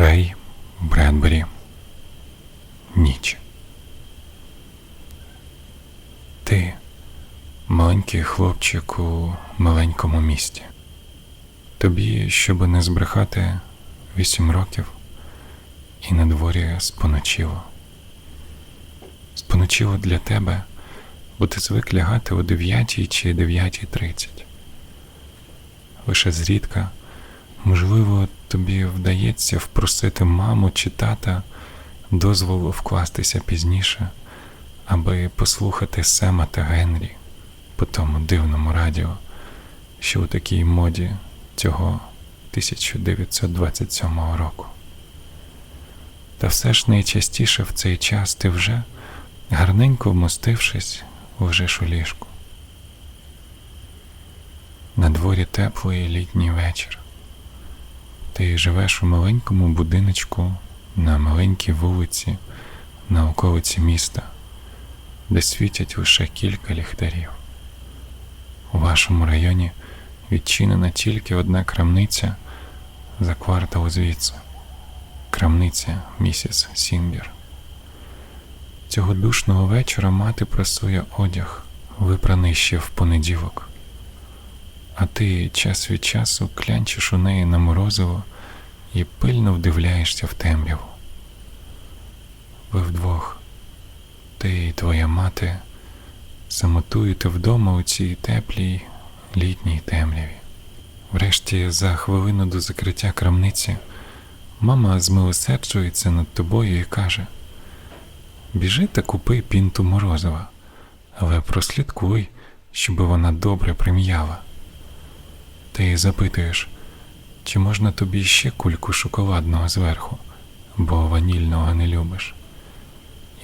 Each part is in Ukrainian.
Рей Бредбері. Ніч. Ти маленький хлопчик у маленькому місті. Тобі, щоб не збрехати, вісім років, і на дворі споночило. Споночило для тебе, бо ти звик лягати о 9 чи 9.30. Лише зрідка, можливо, тобі вдається впросити маму чи тата дозволу вкластися пізніше, аби послухати Сема та Генрі по тому дивному радіо, що у такій моді цього 1927 року. Та все ж найчастіше в цей час ти вже, гарненько вмостившись, лежиш у ліжку. На дворі теплий літній вечір. Ти живеш у маленькому будиночку на маленькій вулиці на околиці міста, де світять лише кілька ліхтарів. У вашому районі відчинена тільки одна крамниця за квартал звідси. Крамниця місіс Сінгер. Цього душного вечора мати прасує одяг, випраний ще в понеділок. А ти час від часу клянчиш у неї на морозиво і пильно вдивляєшся в темряву. Ви вдвох, ти і твоя мати, самотуєте вдома у цій теплій літній темряві. Врешті, за хвилину до закриття крамниці, мама змилосерджується над тобою і каже: Біжи та купи пінту морозива, але прослідкуй, щоб вона добре прим'яла. Ти запитуєш, чи можна тобі ще кульку шоколадного зверху, бо ванільного не любиш.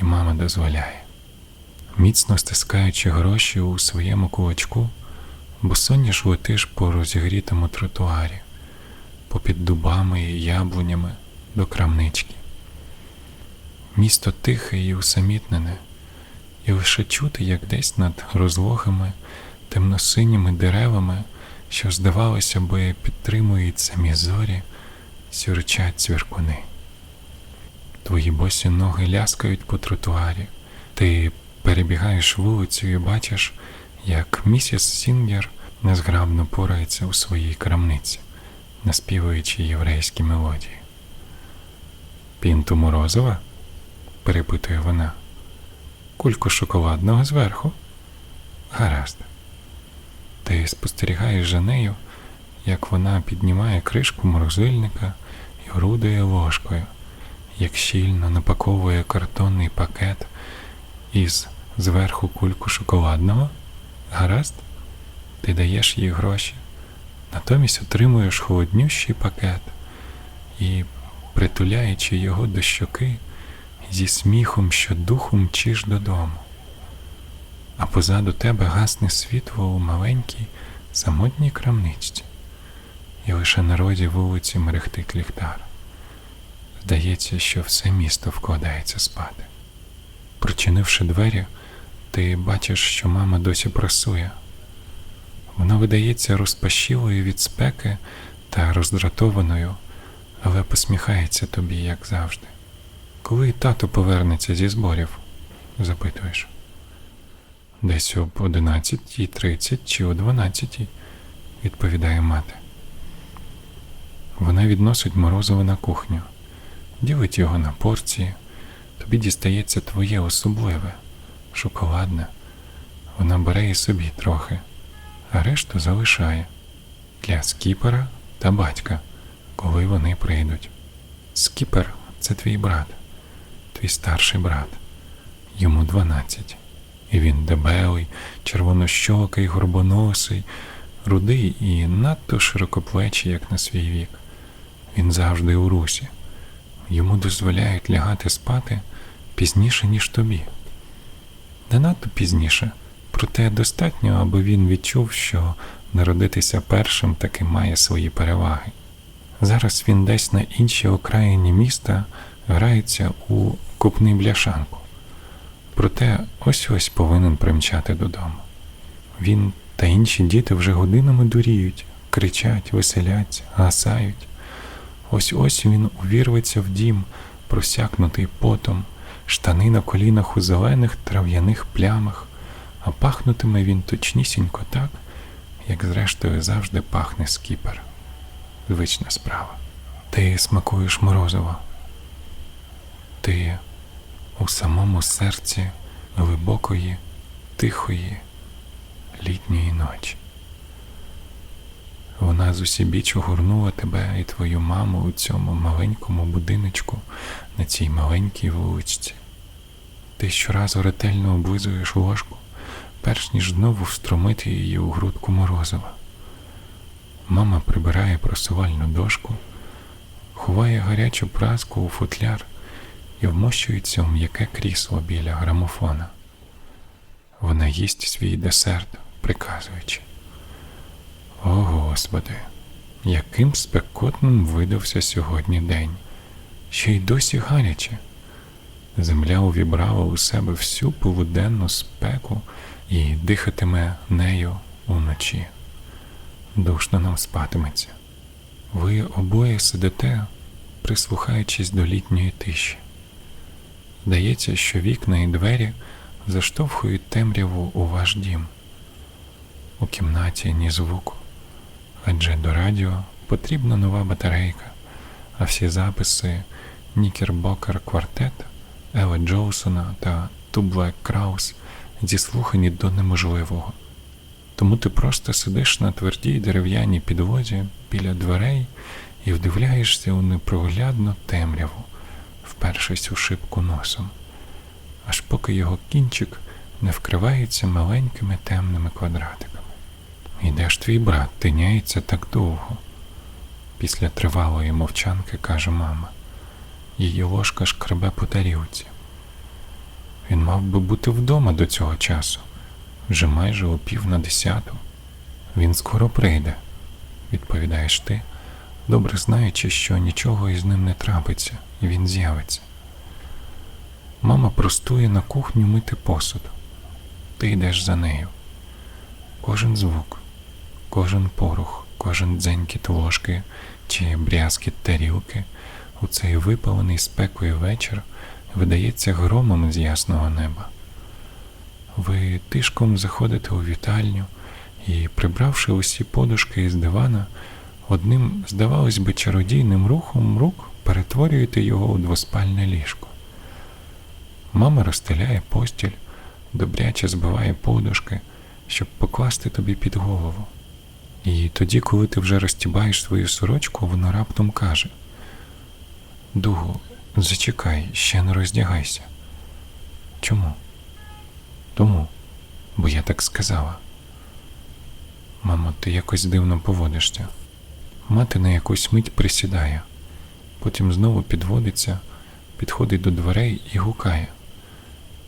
І мама дозволяє. Міцно стискаючи гроші у своєму кулачку, босоніж летиш по розігрітому тротуарі, попід дубами і яблунями до крамнички. Місто тихе і усамітнене, і лише чути, як десь над розлогими темносиніми деревами, що, здавалося би, підтримують самі зорі, сюрчать цвіркуни. Твої босі ноги ляскають по тротуарі, ти перебігаєш вулицю і бачиш, як місіс Сінгер незграбно порається у своїй крамниці, наспівуючи єврейські мелодії. Пінту Морозова? перепитує вона. Кульку шоколадного зверху? Гаразд. Ти спостерігаєш за нею, як вона піднімає кришку морозильника і орудує ложкою, як щільно напаковує картонний пакет із зверху кульку шоколадного. Гаразд? Ти даєш їй гроші, натомість отримуєш холоднющий пакет і, притуляючи його до щоки, зі сміхом щодуху мчиш додому. Позаду тебе гасне світло у маленькій самотній крамничці, і лише на роді вулиці мерехтить ліхтар. Здається, що все місто вкладається спати. Прочинивши двері, ти бачиш, що мама досі прасує. Вона видається розпашілою від спеки та роздратованою, але посміхається тобі, як завжди. Коли тато повернеться зі зборів? запитуєш. Десь об 11.30 чи о 12, відповідає мати. Вона відносить морозиво на кухню, ділить його на порції. Тобі дістається твоє особливе, шоколадне. Вона бере і собі трохи, а решту залишає для скіпера та батька, коли вони прийдуть. Скіпер це твій брат, твій старший брат, йому 12. І він дебелий, червонощокий, горбоносий, рудий і надто широкоплечий, як на свій вік. Він завжди у русі. Йому дозволяють лягати спати пізніше, ніж тобі. Не надто пізніше, проте достатньо, аби він відчув, що народитися першим таки має свої переваги. Зараз він десь на іншій окраїні міста грається у купний бляшанку. Проте ось ось повинен примчати додому. Він та інші діти вже годинами дуріють, кричать, веселяться, гасають. Ось ось він увірветься в дім, просякнутий потом, штани на колінах у зелених трав'яних плямах, а пахнутиме він точнісінько так, як зрештою завжди пахне скіпер. Звична справа. Ти смакуєш морозиво. Ти у самому серці глибокої, тихої літньої ночі. Вона зусібіч огорнула тебе і твою маму у цьому маленькому будиночку на цій маленькій вуличці. Ти щоразу ретельно облизуєш ложку, перш ніж знову встромити її у грудку морозива. Мама прибирає просувальну дошку, ховає гарячу праску у футляр і вмощується у м'яке крісло біля грамофона. Вона їсть свій десерт, приказуючи. О Господи, яким спекотним видався сьогодні день, ще й досі гаряче. Земля увібрала у себе всю полуденну спеку і дихатиме нею уночі. Душно нам спатиметься. Ви обоє сидите, прислухаючись до літньої тиші. Здається, що вікна і двері заштовхують темряву у ваш дім. У кімнаті ні звуку, адже до радіо потрібна нова батарейка, а всі записи Нікербокер Квартет, Елла Джоусона та Тублек Краус зіслухані до неможливого. Тому ти просто сидиш на твердій дерев'яній підлозі біля дверей і вдивляєшся у непроглядну темряву, впершись у шибку носом, аж поки його кінчик не вкривається маленькими темними квадратиками. І де ж твій брат тиняється так довго? Після тривалої мовчанки каже мама. Її ложка шкребе по тарілці. Він мав би бути вдома до цього часу, вже майже о пів на десяту. Він скоро прийде, відповідаєш ти, добре знаючи, що нічого із ним не трапиться, і він з'явиться. Мама простує на кухню мити посуд. Ти йдеш за нею. Кожен звук, кожен порух, кожен дзенькіт ложки чи брязкіт тарілки у цей випалений спекою вечір видається громом з ясного неба. Ви тишком заходите у вітальню і, прибравши усі подушки із дивана, одним, здавалось би, чародійним рухом рук перетворюєте його у двоспальне ліжко. Мама розстеляє постіль, добряче збиває подушки, щоб покласти тобі під голову. І тоді, коли ти вже розтібаєш свою сорочку, вона раптом каже: Дугу, зачекай, ще не роздягайся. Чому? Тому, бо я так сказала. Мамо, ти якось дивно поводишся. Мати на якусь мить присідає, потім знову підводиться, підходить до дверей і гукає.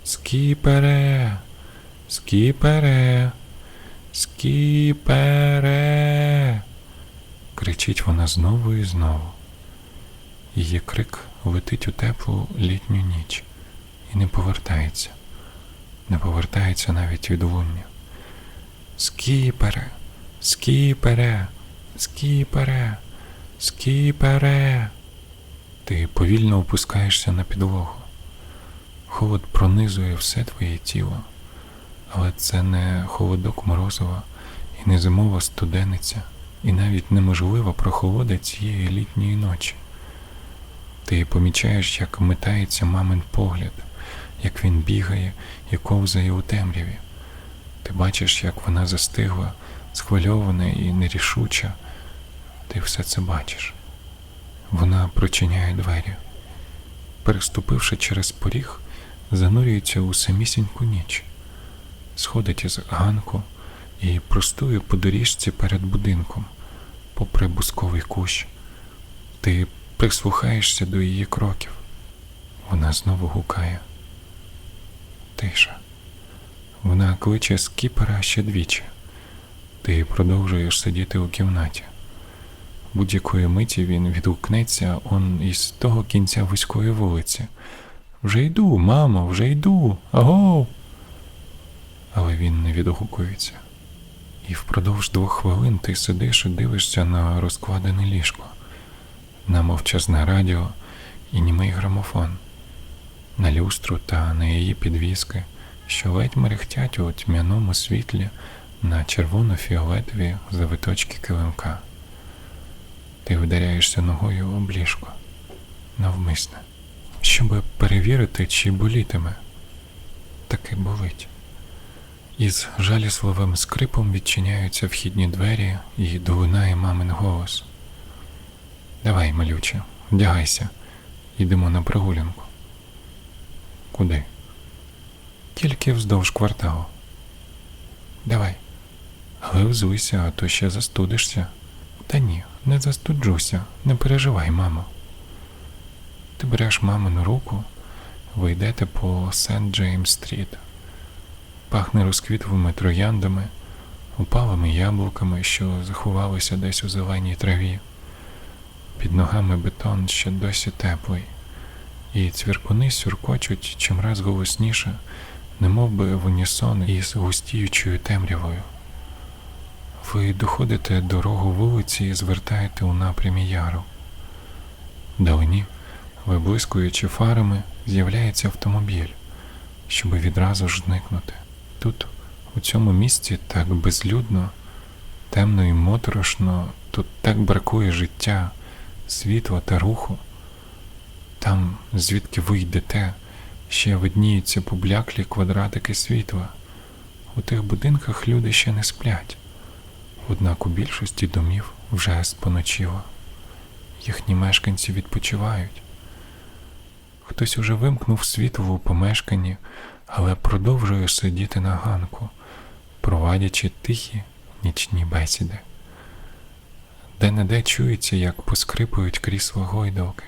Скіпере, скіпере, скіпере. кричить вона знову і знову. Її крик летить у теплу літню ніч і не повертається, не повертається навіть від луння. Скіпере, скіпере, скіпере, скіпере. Ти повільно опускаєшся на підлогу. Холод пронизує все твоє тіло, але це не холодок морозова і не зимова студениця, і навіть неможлива прохолода цієї літньої ночі. Ти помічаєш, як метається мамин погляд, як він бігає і ковзає у темряві. Ти бачиш, як вона застигла, схвильована і нерішуча. Ти все це бачиш. Вона прочиняє двері. Переступивши через поріг, занурюється у самісіньку ніч, сходить із ганку і простує по доріжці перед будинком, попри бусковий кущ. Ти прислухаєшся до її кроків. Вона знову гукає. Тиша. Вона кличе скіпера ще двічі. Ти продовжуєш сидіти у кімнаті. Будь-якої миті він відгукнеться он із того кінця вузької вулиці. Вже йду, мамо, вже йду. Аго. Але він не відгукується. І впродовж двох хвилин ти сидиш і дивишся на розкладене ліжко. на мовчазне радіо і німий грамофон, на люстру та на її підвіски, що ледь мерехтять у тьмяному світлі на червоно-фіолетові завиточки килимка. Ти вдаряєшся ногою об ліжко навмисне, щоб перевірити, чи болітиме. Таки болить. Із жалісливим скрипом відчиняються вхідні двері і долинає мамин голос. Давай, малюче, вдягайся, йдемо на прогулянку. Куди? Тільки вздовж кварталу. Давай. Але взуйся, а то ще застудишся. Та ні, не застуджуся, не переживай, мамо. Ти береш мамину руку, ви йдете по Сент Джеймс Стріт. Пахне розквітовими трояндами, упалими яблуками, що заховалися десь у зеленій траві. Під ногами бетон ще досі теплий, і цвіркуни сюркочуть чимраз голосніше, немов би в унісон із густіючою темрявою. Ви доходите дорогу вулиці і звертаєте у напрямі яру. Вдалині, виблискуючи фарами, з'являється автомобіль, щоб відразу ж зникнути. Тут, у цьому місці, так безлюдно, темно і моторошно, тут так бракує життя, світла та руху. Там, звідки ви йдете, ще видніються побляклі квадратики світла. У тих будинках люди ще не сплять. Однак у більшості домів вже споночило. Їхні мешканці відпочивають. Хтось уже вимкнув світло у помешканні, але продовжує сидіти на ганку, провадячи тихі нічні бесіди. Де-не-де чується, як поскрипують крісла гойдалки.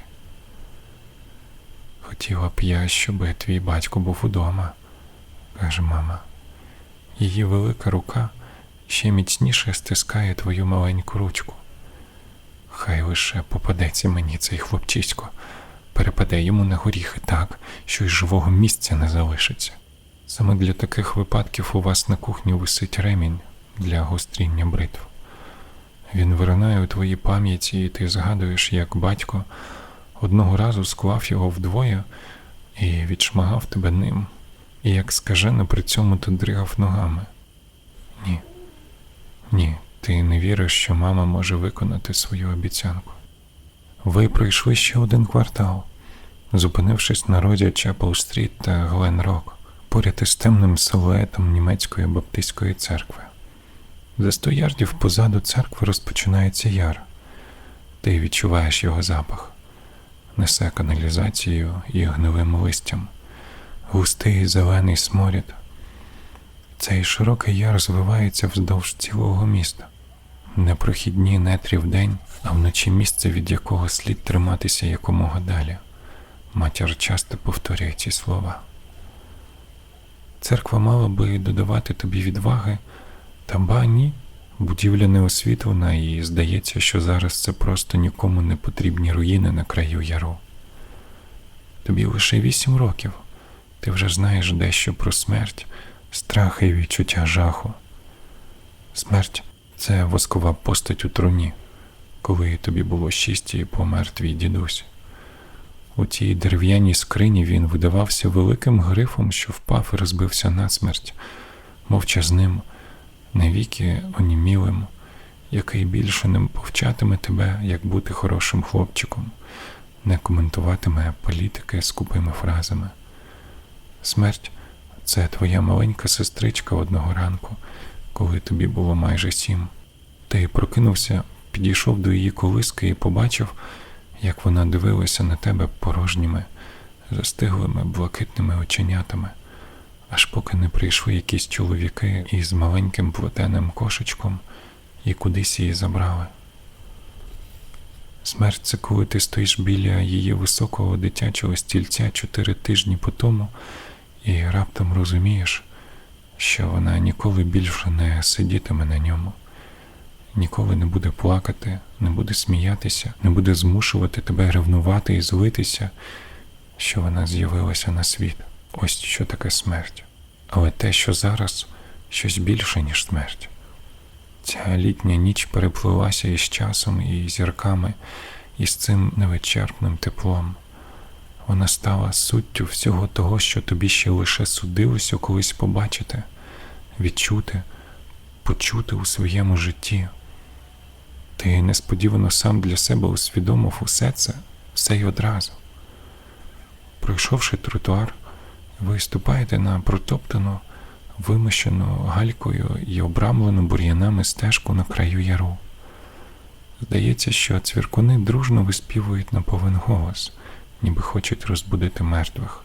Хотіла б я, щоби твій батько був удома, каже мама. Її велика рука ще міцніше стискає твою маленьку ручку. Хай лише попадеться мені цей хлопчисько, перепаде йому на горіхи так, що й живого місця не залишиться. Саме для таких випадків у вас на кухні висить ремінь для гостріння бритв. Він виринає у твоїй пам'яті, і ти згадуєш, як батько одного разу склав його вдвоє і відшмагав тебе ним, і як скажено при цьому ти дригав ногами. Ні. Ні, ти не віриш, що мама може виконати свою обіцянку. Ви пройшли ще один квартал, зупинившись на розі Чапел Стріт та Глен Рок, поряд із темним силуетом німецької баптистської церкви. За сто ярдів позаду церкви розпочинається яр. Ти відчуваєш його запах, несе каналізацією і гнилим листям, густий зелений сморід. Цей широкий яр звивається вздовж цілого міста. Непрохідні нетрі вдень, а вночі місце, від якого слід триматися якомога далі. Матір часто повторює ці слова. Церква мала би додавати тобі відваги, та ба ні, будівля не освітлена, і здається, що зараз це просто нікому не потрібні руїни на краю яру. Тобі лише вісім років, ти вже знаєш дещо про смерть, страх і відчуття жаху. Смерть це воскова постать у труні, коли тобі було шість і помер твій дідусь. У тій дерев'яній скрині він видавався великим грифом, що впав і розбився насмерть, мовчазним, навіки онімілим, який більше не повчатиме тебе, як бути хорошим хлопчиком, не коментуватиме політики скупими фразами. Смерть це твоя маленька сестричка одного ранку, коли тобі було майже сім. Ти прокинувся, підійшов до її колиски і побачив, як вона дивилася на тебе порожніми, застиглими блакитними оченятами, аж поки не прийшли якісь чоловіки із маленьким плетеним кошечком і кудись її забрали. Смерть це коли ти стоїш біля її високого дитячого стільця чотири тижні по тому і раптом розумієш, що вона ніколи більше не сидітиме на ньому, ніколи не буде плакати, не буде сміятися, не буде змушувати тебе ревнувати і злитися, що вона з'явилася на світ. Ось що таке смерть. Але те, що зараз щось більше, ніж смерть. Ця літня ніч переплилася із часом і зірками, із цим невичерпним теплом. Вона стала суттю всього того, що тобі ще лише судилося колись побачити, відчути, почути у своєму житті. Ти несподівано сам для себе усвідомив усе це, все й одразу. Пройшовши тротуар, ви ступаєте на протоптану, вимощену галькою і обрамлену бур'янами стежку на краю яру. Здається, що цвіркуни дружно виспівують на повен голос, ніби хочуть розбудити мертвих.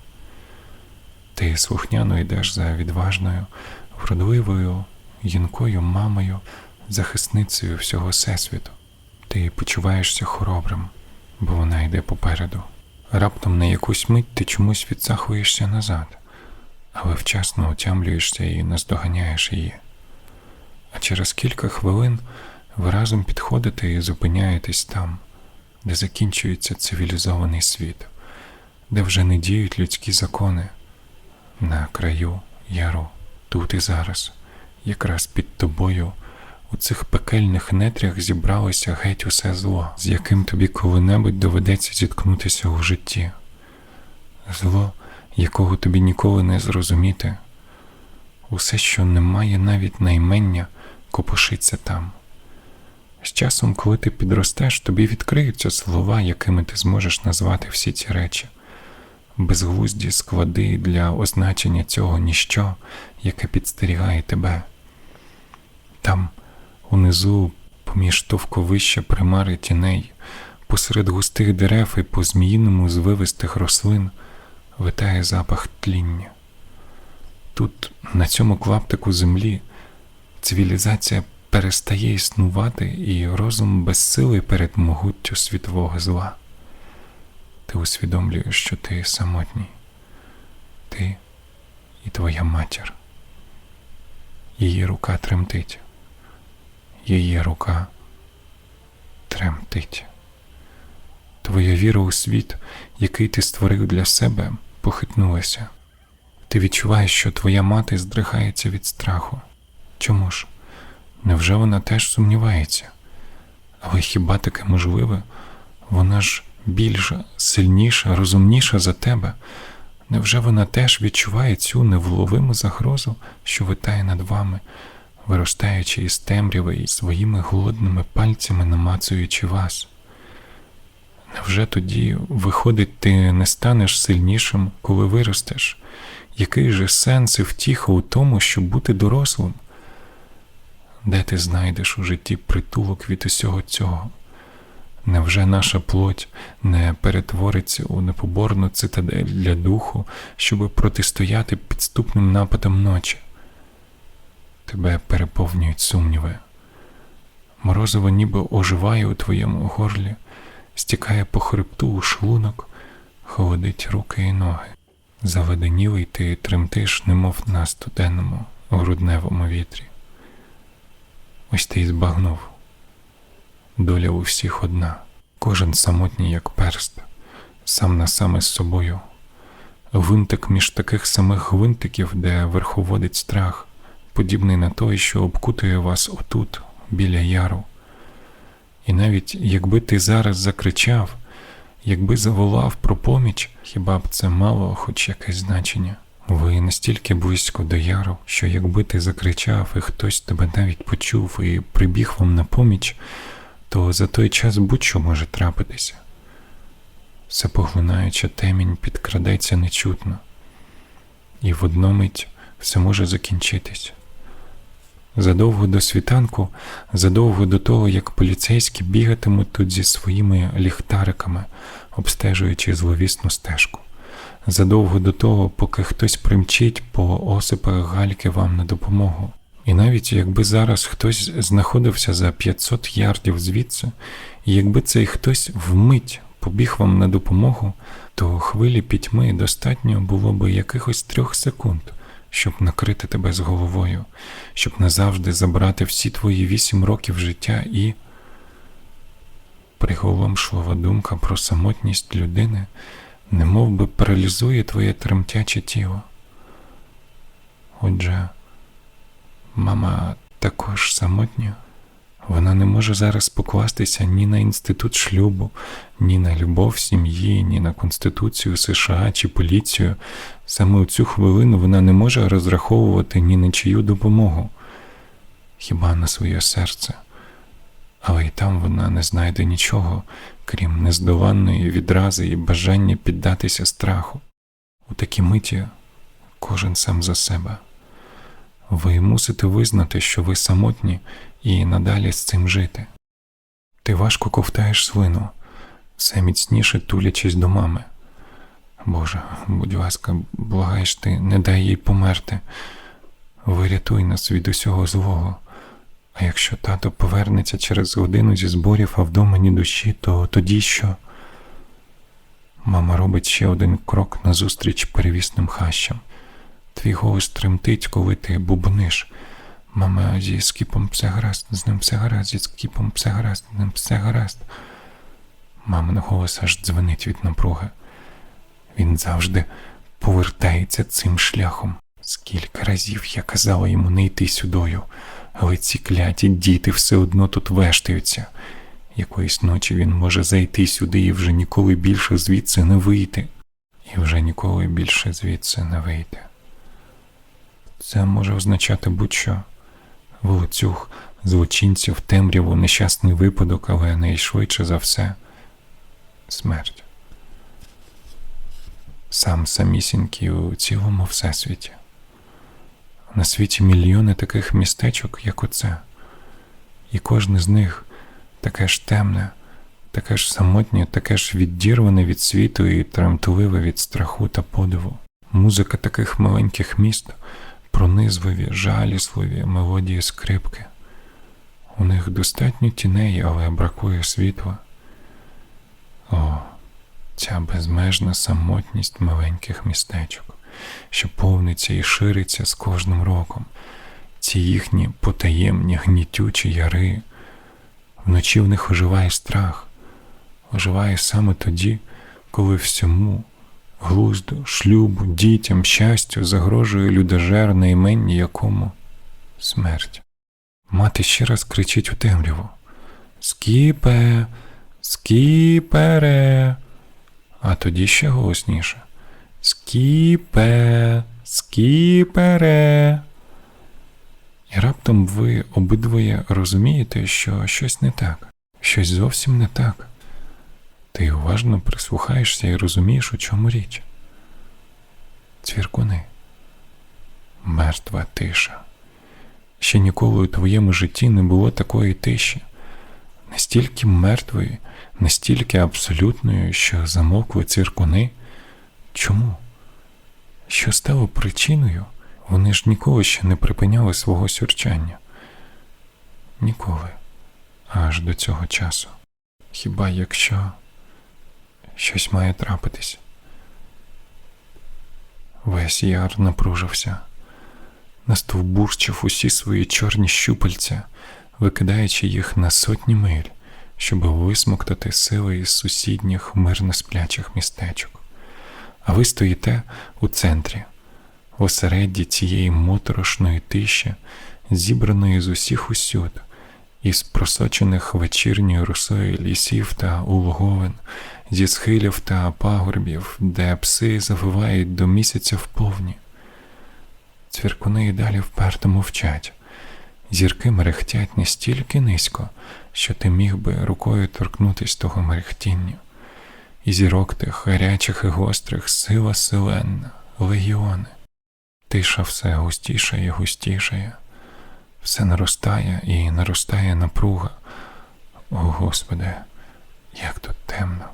Ти слухняно йдеш за відважною, вродливою, юнкою мамою, захисницею всього всесвіту. Ти почуваєшся хоробрим, бо вона йде попереду. Раптом на якусь мить ти чомусь відсахуєшся назад, але вчасно отямлюєшся і наздоганяєш її. А через кілька хвилин ви разом підходите і зупиняєтесь там, де закінчується цивілізований світ, де вже не діють людські закони, на краю яру, тут і зараз, якраз під тобою. У цих пекельних нетрях зібралося геть усе зло, з яким тобі коли-небудь доведеться зіткнутися у житті, зло, якого тобі ніколи не зрозуміти, усе, що не має навіть наймення, копошиться там. З часом, коли ти підростеш, тобі відкриються слова, якими ти зможеш назвати всі ці речі, безглузді склади для означення цього ніщо, яке підстерігає тебе. Там Унизу, поміж товковища примари тіней, посеред густих дерев і по зміїному звивистих рослин витає запах тління. Тут, на цьому клаптику землі, цивілізація перестає існувати і розум безсилий перед могуттю світового зла. Ти усвідомлюєш, що ти самотній, ти і твоя матір. Її рука тремтить її рука тремтить. Твоя віра у світ, який ти створив для себе, похитнулася. Ти відчуваєш, що твоя мати здригається від страху. Чому ж? Невже вона теж сумнівається? Але хіба таке можливе? Вона ж більша, сильніша, розумніша за тебе. Невже вона теж відчуває цю невловиму загрозу, що витає над вами, виростаючи із темряви і своїми голодними пальцями намацуючи вас. Невже тоді, виходить, ти не станеш сильнішим, коли виростеш? Який же сенс і втіха у тому, щоб бути дорослим? Де ти знайдеш у житті притулок від усього цього? Невже наша плоть не перетвориться у непоборну цитадель для духу, щоб протистояти підступним нападам ночі? тебе переповнюють сумніви. Морозиво ніби оживає у твоєму горлі, стікає по хребту у шлунок, холодить руки і ноги. Заведенілий ти тремтиш, немов на студенному, грудневому вітрі. Ось ти і збагнув. Доля у всіх одна, кожен самотній, як перст, сам на саме з собою. Гвинтик між таких самих гвинтиків, де верховодить страх подібний на той, що обкутує вас отут, біля яру. І навіть якби ти зараз закричав, якби заволав про поміч, хіба б це мало хоч якесь значення? Ви настільки близько до яру, що якби ти закричав, і хтось тебе навіть почув і прибіг вам на поміч, то за той час будь-що може трапитися. Все поглинаюча темінь підкрадеться нечутно, і в одну мить все може закінчитись. Задовго до світанку, задовго до того, як поліцейські бігатимуть тут зі своїми ліхтариками, обстежуючи зловісну стежку, задовго до того, поки хтось примчить по осипах гальки вам на допомогу. І навіть якби зараз хтось знаходився за 500 ярдів звідси, і якби цей хтось вмить побіг вам на допомогу, то хвилі пітьми достатньо було би якихось трьох секунд щоб накрити тебе з головою, щоб назавжди забрати всі твої вісім років життя і приголомшлива думка про самотність людини, немов би паралізує твоє тремтяче тіло. Отже, мама також самотня, Вона не може зараз покластися ні на інститут шлюбу, ні на любов сім'ї, ні на Конституцію США чи поліцію. Саме у цю хвилину вона не може розраховувати ні на чию допомогу, хіба на своє серце. Але й там вона не знайде нічого, крім нездоланної відрази і бажання піддатися страху. У такій миті кожен сам за себе. Ви мусите визнати, що ви самотні і надалі з цим жити. Ти важко ковтаєш свину, все міцніше тулячись до мами. Боже, будь ласка, благаєш ти, не дай їй померти. Вирятуй нас від усього злого. А якщо тато повернеться через годину зі зборів, а вдома ні душі, то тоді що? Мама робить ще один крок назустріч перевісним хащам. Твій голос тремтить, коли ти бубониш. Мама, зі скіпом все гаразд, з ним все гаразд, зі скіпом все гаразд, з ним все гаразд. Мамин голос аж дзвенить від напруги. Він завжди повертається цим шляхом. Скільки разів я казала йому не йти сюдою, але ці кляті діти все одно тут вештаються. Якоїсь ночі він може зайти сюди і вже ніколи більше звідси не вийти. І вже ніколи більше звідси не вийде. Це може означати будь-що волоцюг, злочинців, темряву, нещасний випадок, але найшвидше за все смерть. Сам самісінький у цілому всесвіті. На світі мільйони таких містечок, як оце, і кожне з них таке ж темне, таке ж самотнє, таке ж віддірване від світу і тремтливе від страху та подиву. Музика таких маленьких міст, пронизливі, жалісливі мелодії скрипки. У них достатньо тіней, але бракує світла. О, ця безмежна самотність маленьких містечок, що повниться і шириться з кожним роком, ці їхні потаємні гнітючі яри. Вночі в них оживає страх, оживає саме тоді, коли всьому глузду, шлюбу, дітям, щастю загрожує людожер, на імені якому смерть. Мати ще раз кричить у темряву Скіпе, скіпере. А тоді ще голосніше Скіпе, скіпере. І раптом ви обидвоє розумієте, що щось не так, щось зовсім не так. Ти уважно прислухаєшся і розумієш, у чому річ. Цвіркуни. Мертва тиша. Ще ніколи у твоєму житті не було такої тиші, настільки мертвої, настільки абсолютної, що замовкли цвіркуни. Чому? Що стало причиною? Вони ж ніколи ще не припиняли свого сюрчання. Ніколи. Аж до цього часу. Хіба якщо щось має трапитись? Весь яр напружився, настовбурчив усі свої чорні щупальця, викидаючи їх на сотні миль, щоб висмоктати сили із сусідніх мирно сплячих містечок. А ви стоїте у центрі в осередді цієї моторошної тиші, зібраної з усіх усюд, із просочених вечірньою росою лісів та улоговин, зі схилів та пагорбів, де пси завивають до місяця вповні. Цвіркуни й далі вперто мовчать, зірки мерехтять настільки низько, що ти міг би рукою торкнутись того мерехтіння. І зірок тих гарячих і гострих сила селенна, легіони. Тиша все густіше і густішає, все наростає і наростає напруга. О Господи, як тут темно,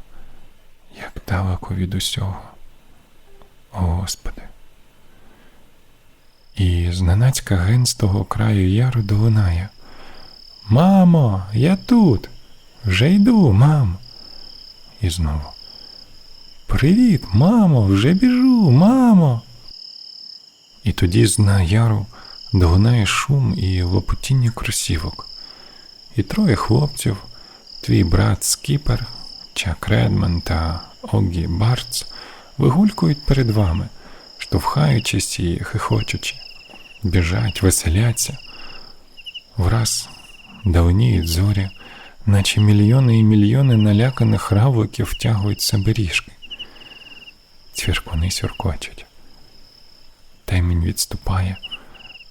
як далеко від усього. О Господи. І зненацька ген з того краю яру долинає. Мамо, я тут. Вже йду, мам. І знову. Привіт, мамо, вже біжу, мамо. І тоді з дна яру долинає шум і лопотіння кросівок. І троє хлопців, твій брат Скіпер, Чак Редман та Огі Барц, вигулькують перед вами, штовхаючись і хихочучи, біжать, веселяться. Враз даленіють зорі, наче мільйони і мільйони наляканих равликів втягують себе ріжки. Цвіркуни сюркочуть. Темінь відступає,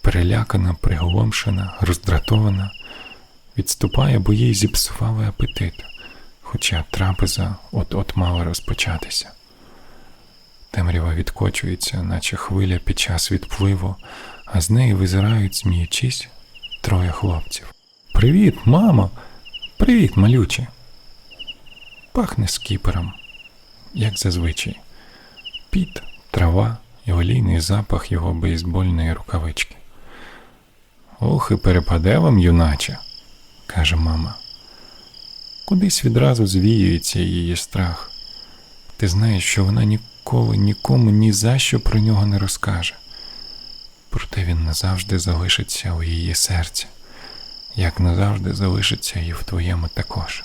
перелякана, приголомшена, роздратована, відступає, бо їй зіпсували апетит, хоча трапеза от-от мала розпочатися. Темрява відкочується, наче хвиля під час відпливу, а з неї визирають, сміючись, троє хлопців. Привіт, мамо! Привіт, малюче. Пахне скіпером, як зазвичай. Піт, трава і олійний запах його бейсбольної рукавички. Ох, і перепаде вам, юначе, каже мама. Кудись відразу звіюється її страх. Ти знаєш, що вона ніколи нікому ні за що про нього не розкаже. Проте він назавжди залишиться у її серці, як назавжди залишиться і в твоєму також.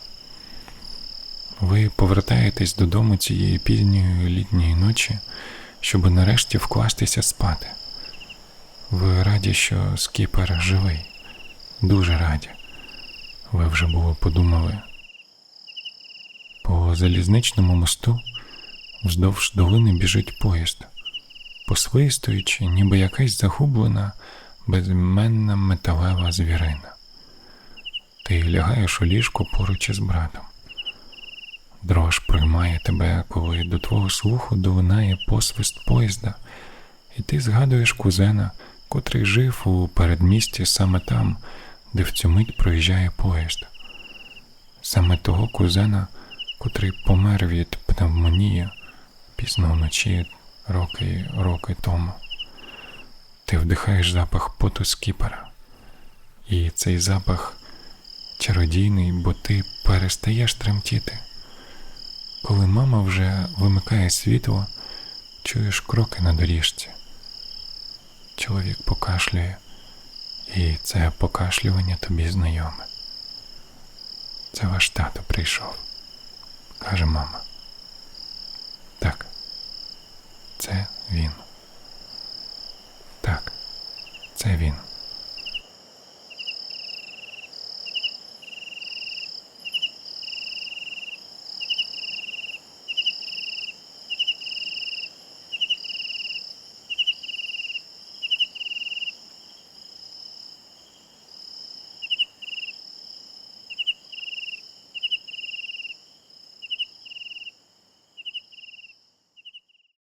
Ви повертаєтесь додому цієї пізньої літньої ночі, щоб нарешті вкластися спати. Ви раді, що скіпер живий, дуже раді. Ви вже було подумали. По залізничному мосту вздовж долини біжить поїзд, посвистуючи, ніби якась загублена, безіменна металева звірина. Ти лягаєш у ліжку поруч із братом. Дрож приймає тебе, коли до твого слуху долинає посвист поїзда, і ти згадуєш кузена, котрий жив у передмісті саме там, де в цю мить проїжджає поїзд. Саме того кузена, котрий помер від пневмонії пізно вночі роки роки тому. Ти вдихаєш запах поту скіпера. І цей запах чародійний, бо ти перестаєш тремтіти. Коли мама вже вимикає світло, чуєш кроки на доріжці. Чоловік покашлює, і це покашлювання тобі знайоме. Це ваш тато прийшов, каже мама. Так, це він. Так, це він.